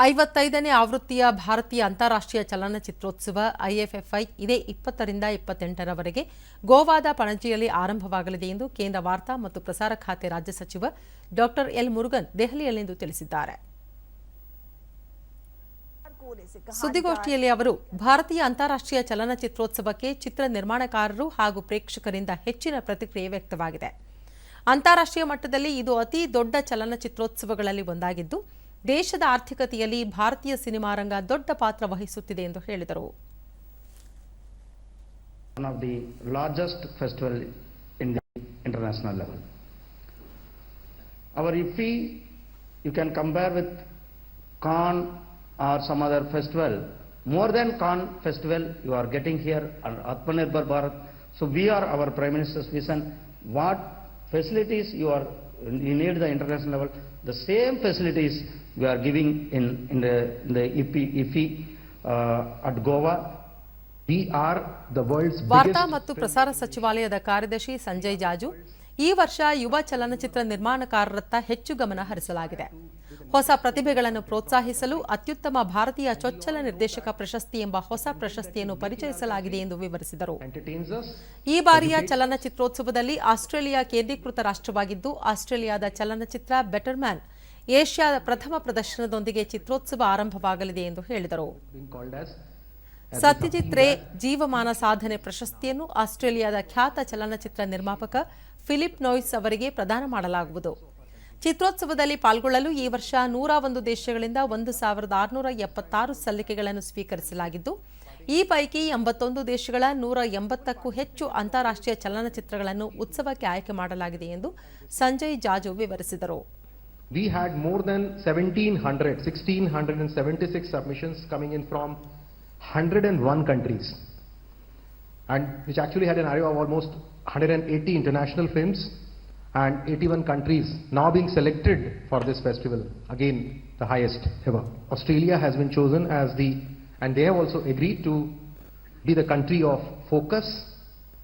ಐವತ್ತೈದನೇ ಆವೃತ್ತಿಯ ಭಾರತೀಯ ಅಂತಾರಾಷ್ಟ್ರೀಯ ಚಲನಚಿತ್ರೋತ್ಸವ ಐಎಫ್ಎಫ್ಐ ಇದೇ ಇಪ್ಪತ್ತರಿಂದ ಇಪ್ಪತ್ತೆಂಟರವರೆಗೆ ಗೋವಾದ ಪಣಜಿಯಲ್ಲಿ ಆರಂಭವಾಗಲಿದೆ ಎಂದು ಕೇಂದ್ರ ವಾರ್ತಾ ಮತ್ತು ಪ್ರಸಾರ ಖಾತೆ ರಾಜ್ಯ ಸಚಿವ ಡಾಕ್ಟರ್ ಎಲ್ ಮುರುಗನ್ ದೆಹಲಿಯಲ್ಲಿಂದು ತಿಳಿಸಿದ್ದಾರೆ. ಸುದ್ದಿಗೋಷ್ಠಿಯಲ್ಲಿ ಅವರು, ಭಾರತೀಯ ಅಂತಾರಾಷ್ಟ್ರೀಯ ಚಲನಚಿತ್ರೋತ್ಸವಕ್ಕೆ ಚಿತ್ರ ನಿರ್ಮಾಣಕಾರರು ಹಾಗೂ ಪ್ರೇಕ್ಷಕರಿಂದ ಹೆಚ್ಚಿನ ಪ್ರತಿಕ್ರಿಯೆ ವ್ಯಕ್ತವಾಗಿದೆ. ಅಂತಾರಾಷ್ಟ್ರೀಯ ಮಟ್ಟದಲ್ಲಿ ಇದು ಅತಿ ದೊಡ್ಡ ಚಲನಚಿತ್ರೋತ್ಸವಗಳಲ್ಲಿ ಒಂದಾಗಿದ್ದು ದೇಶದ ಆರ್ಥಿಕತೆಯಲ್ಲಿ ಭಾರತೀಯ ಸಿನಿಮಾ ರಂಗ ದೊಡ್ಡ ಪಾತ್ರ ವಹಿಸುತ್ತಿದೆ ಎಂದು ಹೇಳಿದರು one of the largest festival in the international level. Our IFFI, you can compare with Cannes or some other festival. More than Cannes festival, you are getting here on Atmanirbhar Bharat. So we are our Prime Minister's vision. What facilities you are, you need the international level, the same facilities we are giving in, in the, in the IFI, uh, at Goa. We are the world's ವಾರ್ತಾ biggest ಮತ್ತು ಪ್ರಸಾರ ಸಚಿವಾಲಯದ ಕಾರ್ಯದರ್ಶಿ ಸಂಜಯ್ ಜಾಜು ಈ ವರ್ಷ ಯುವ ಚಲನಚಿತ್ರ ನಿರ್ಮಾಣಕಾರರತ್ತ ಹೆಚ್ಚು ಗಮನ ಹರಿಸಲಾಗಿದೆ. ಹೊಸ ಪ್ರತಿಭೆಗಳನ್ನು ಪ್ರೋತ್ಸಾಹಿಸಲು ಅತ್ಯುತ್ತಮ ಭಾರತೀಯ ಚೊಚ್ಚಲ ನಿರ್ದೇಶಕ ಪ್ರಶಸ್ತಿ ಎಂಬ ಹೊಸ ಪ್ರಶಸ್ತಿಯನ್ನು ಪರಿಚಯಿಸಲಾಗಿದೆ ಎಂದು ವಿವರಿಸಿದರು. ಈ ಬಾರಿಯ ಚಲನಚಿತ್ರೋತ್ಸವದಲ್ಲಿ ಆಸ್ಟ್ರೇಲಿಯಾ ಕೇಂದ್ರೀಕೃತ ರಾಷ್ಟ್ರವಾಗಿದ್ದು, ಆಸ್ಟ್ರೇಲಿಯಾದ ಚಲನಚಿತ್ರ ಬೆಟರ್ ಮ್ಯಾನ್ ಏಷ್ಯಾದ ಪ್ರಥಮ ಪ್ರದರ್ಶನದೊಂದಿಗೆ ಚಿತ್ರೋತ್ಸವ ಆರಂಭವಾಗಲಿದೆ ಎಂದು ಹೇಳಿದರು. ಸತ್ಯಜಿತ್ ರೇ ಜೀವಮಾನ ಸಾಧನೆ ಪ್ರಶಸ್ತಿಯನ್ನು ಆಸ್ಟ್ರೇಲಿಯಾದ ಖ್ಯಾತ ಚಲನಚಿತ್ರ ನಿರ್ಮಾಪಕ ಫಿಲಿಪ್ ನೋಯ್ಸ್ ಅವರಿಗೆ ಪ್ರದಾನ ಮಾಡಲಾಗುವುದು. ಚಿತ್ರೋತ್ಸವದಲ್ಲಿ ಪಾಲ್ಗೊಳ್ಳಲು ಈ ವರ್ಷ ನೂರ ಒಂದು ದೇಶಗಳಿಂದ ಒಂದು ಸಾವಿರದ ಆರುನೂರ ಎಪ್ಪತ್ತಾರು ಸಲ್ಲಿಕೆಗಳನ್ನು ಸ್ವೀಕರಿಸಲಾಗಿದ್ದು ಈ ಪೈಕಿ ಎಂಬತ್ತೊಂದು ದೇಶಗಳ ನೂರ ಎಂಬತ್ತಕ್ಕೂ ಹೆಚ್ಚು ಅಂತಾರಾಷ್ಟ್ರೀಯ ಚಲನಚಿತ್ರಗಳನ್ನು ಉತ್ಸವಕ್ಕೆ ಆಯ್ಕೆ ಮಾಡಲಾಗಿದೆ ಎಂದು ಸಂಜಯ್ ಜಾಜು ವಿವರಿಸಿದರು. We had more than 1700, 1676 submissions coming in from 101 countries, and which actually had an array of almost 180 international films and 81 countries now being selected for this festival. Again, the highest ever. Australia has been chosen as the, and they have also agreed to be the country of focus